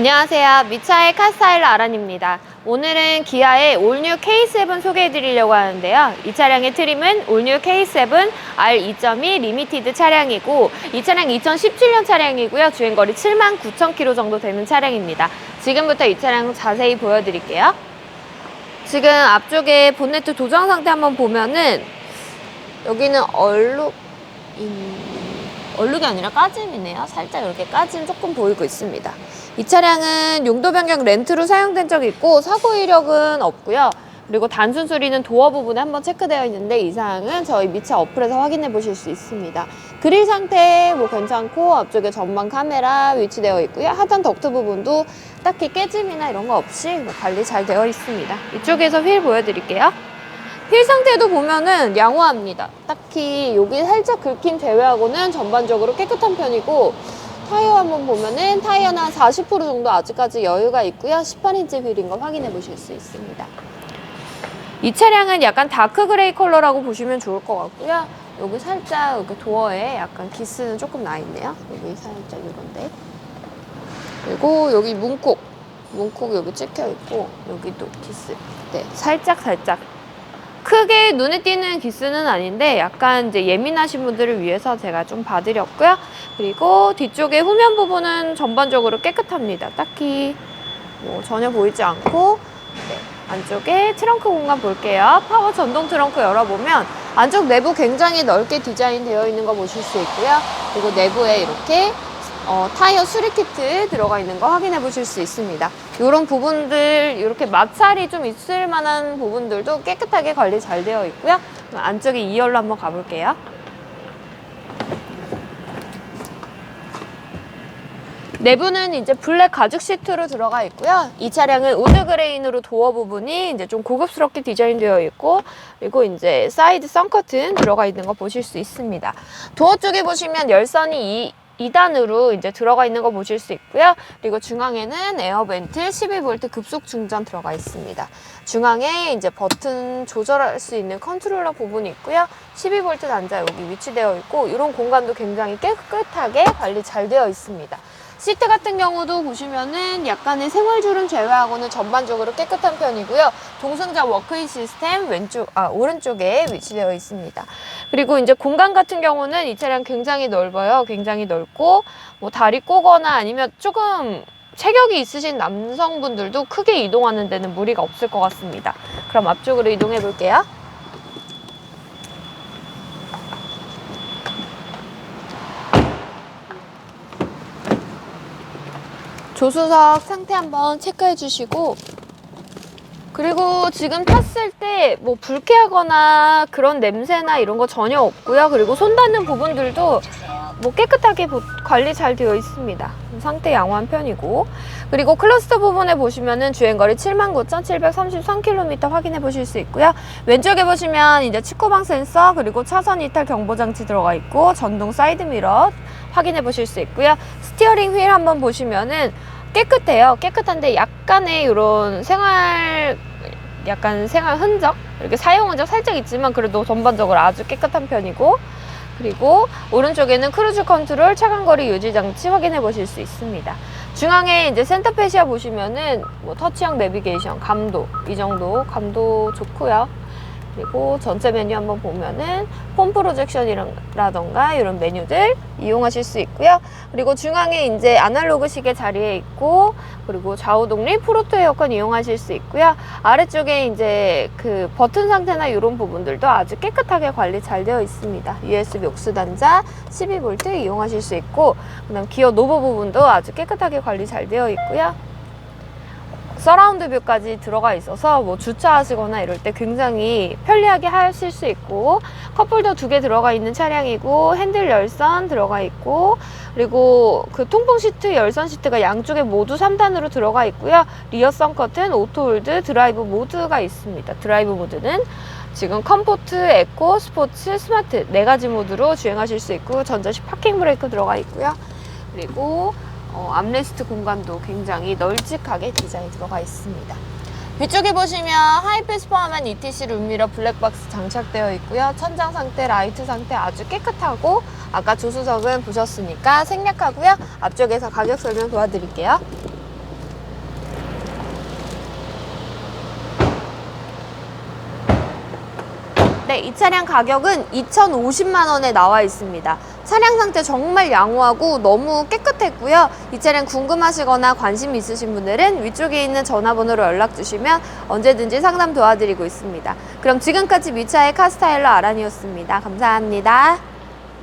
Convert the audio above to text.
안녕하세요. 미차의 카스타일 아란입니다. 오늘은 기아의 올뉴 K7 소개해 드리려고 하는데요. 이 차량의 트림은 올뉴 K7 R2.2 리미티드 차량이고 이 차량 2017년 차량이고요. 주행거리 7만 9천 킬로 정도 되는 차량입니다. 지금부터 이 차량 자세히 보여드릴게요. 지금 앞쪽에 본네트 도장 상태 한번 보면은 여기는 얼룩 얼룩이 아니라 까짐이네요. 살짝 이렇게 까짐 조금 보이고 있습니다. 이 차량은 용도 변경 렌트로 사용된 적이 있고 사고 이력은 없고요. 그리고 단순 수리는 도어 부분에 한번 체크되어 있는데 이 사항은 저희 미차 어플에서 확인해 보실 수 있습니다. 그릴 상태 뭐 괜찮고 앞쪽에 전방 카메라 위치되어 있고요. 하단 덕트 부분도 딱히 깨짐이나 이런 거 없이 뭐 관리 잘 되어 있습니다. 이쪽에서 휠 보여드릴게요. 휠 상태도 보면은 양호합니다. 딱히 여기 살짝 긁힘 제외하고는 전반적으로 깨끗한 편이고 타이어 한번 보면은 타이어는 한 40% 정도 아직까지 여유가 있고요. 18인치 휠인 거 확인해 보실 수 있습니다. 이 차량은 약간 다크 그레이 컬러라고 보시면 좋을 것 같고요. 여기 살짝 여기 도어에 약간 기스는 조금 나 있네요. 여기 살짝 이런데. 그리고 여기 문콕. 문콕 여기 찍혀 있고 여기도 기스. 네, 살짝 살짝 크게 눈에 띄는 기스는 아닌데 약간 이제 예민하신 분들을 위해서 제가 좀 봐드렸고요. 그리고 뒤쪽에 후면 부분은 전반적으로 깨끗합니다. 딱히 뭐 전혀 보이지 않고 네, 안쪽에 트렁크 공간 볼게요. 파워 전동 트렁크 열어보면 안쪽 내부 굉장히 넓게 디자인되어 있는 거 보실 수 있고요. 그리고 내부에 이렇게 어, 타이어 수리 키트 들어가 있는 거 확인해 보실 수 있습니다. 이런 부분들, 이렇게 마찰이 좀 있을 만한 부분들도 깨끗하게 관리 잘 되어 있고요. 안쪽에 2열로 한번 가볼게요. 내부는 이제 블랙 가죽 시트로 들어가 있고요. 이 차량은 우드 그레인으로 도어 부분이 이제 좀 고급스럽게 디자인되어 있고 그리고 이제 사이드 썬커튼 들어가 있는 거 보실 수 있습니다. 도어 쪽에 보시면 열선이 이 2단으로 이제 들어가 있는 거 보실 수 있고요. 그리고 중앙에는 에어벤트 12V 급속 충전 들어가 있습니다. 중앙에 이제 버튼 조절할 수 있는 컨트롤러 부분이 있고요. 12V 단자 여기 위치되어 있고 이런 공간도 굉장히 깨끗하게 관리 잘 되어 있습니다. 시트 같은 경우도 보시면은 약간의 생활주름 제외하고는 전반적으로 깨끗한 편이고요. 동승자 워크인 시스템 왼쪽, 아, 오른쪽에 위치되어 있습니다. 그리고 이제 공간 같은 경우는 이 차량 굉장히 넓어요. 굉장히 넓고, 뭐 다리 꼬거나 아니면 조금 체격이 있으신 남성분들도 크게 이동하는 데는 무리가 없을 것 같습니다. 그럼 앞쪽으로 이동해 볼게요. 조수석 상태 한번 체크해 주시고 그리고 지금 탔을 때 뭐 불쾌하거나 그런 냄새나 이런 거 전혀 없고요. 그리고 손 닿는 부분들도 뭐 깨끗하게 보- 관리 잘 되어 있습니다. 상태 양호한 편이고 그리고 클러스터 부분에 보시면은 주행거리 79,733km 확인해 보실 수 있고요. 왼쪽에 보시면 이제 치코방 센서 그리고 차선 이탈 경보 장치 들어가 있고 전동 사이드 미러 확인해 보실 수 있고요. 스티어링 휠 한번 보시면은 깨끗해요. 깨끗한데 약간의 이런 생활 약간 생활 흔적 이렇게 사용 흔적 살짝 있지만 그래도 전반적으로 아주 깨끗한 편이고 그리고 오른쪽에는 크루즈 컨트롤 차간거리 유지 장치 확인해 보실 수 있습니다. 중앙에 이제 센터 페시아 보시면은 뭐 터치형 내비게이션, 감도 이 정도 감도 좋고요. 그리고 전체 메뉴 한번 보면은 폼 프로젝션이라던가 이런 메뉴들 이용하실 수 있고요. 그리고 중앙에 이제 아날로그 시계 자리에 있고 그리고 좌우 독립 프로토 에어컨 이용하실 수 있고요. 아래쪽에 이제 그 버튼 상태나 이런 부분들도 아주 깨끗하게 관리 잘 되어 있습니다. USB 옥수 단자 12V 이용하실 수 있고 그다음 기어 노브 부분도 아주 깨끗하게 관리 잘 되어 있고요. 서라운드 뷰까지 들어가 있어서 뭐 주차하시거나 이럴 때 굉장히 편리하게 하실 수 있고 컵홀더 두 개 들어가 있는 차량이고 핸들 열선 들어가 있고 그리고 그 통풍 시트 열선 시트가 양쪽에 모두 3단으로 들어가 있고요. 리어 선 커튼 오토홀드 드라이브 모드가 있습니다. 드라이브 모드는 지금 컴포트, 에코, 스포츠, 스마트 네 가지 모드로 주행하실 수 있고 전자식 파킹 브레이크 들어가 있고요. 그리고 어, 암레스트 공간도 굉장히 널찍하게 디자인 들어가 있습니다. 뒤쪽에 보시면 하이패스 포함한 ETC 룸미러 블랙박스 장착되어 있고요. 천장 상태, 라이트 상태 아주 깨끗하고 아까 조수석은 보셨으니까 생략하고요. 앞쪽에서 가격 설명 도와드릴게요. 네, 이 차량 가격은 2,050만 원에 나와 있습니다. 차량 상태 정말 양호하고 너무 깨끗했고요. 이 차량 궁금하시거나 관심 있으신 분들은 위쪽에 있는 전화번호로 연락 주시면 언제든지 상담 도와드리고 있습니다. 그럼 지금까지 미차의 카스타일러 아란이었습니다. 감사합니다.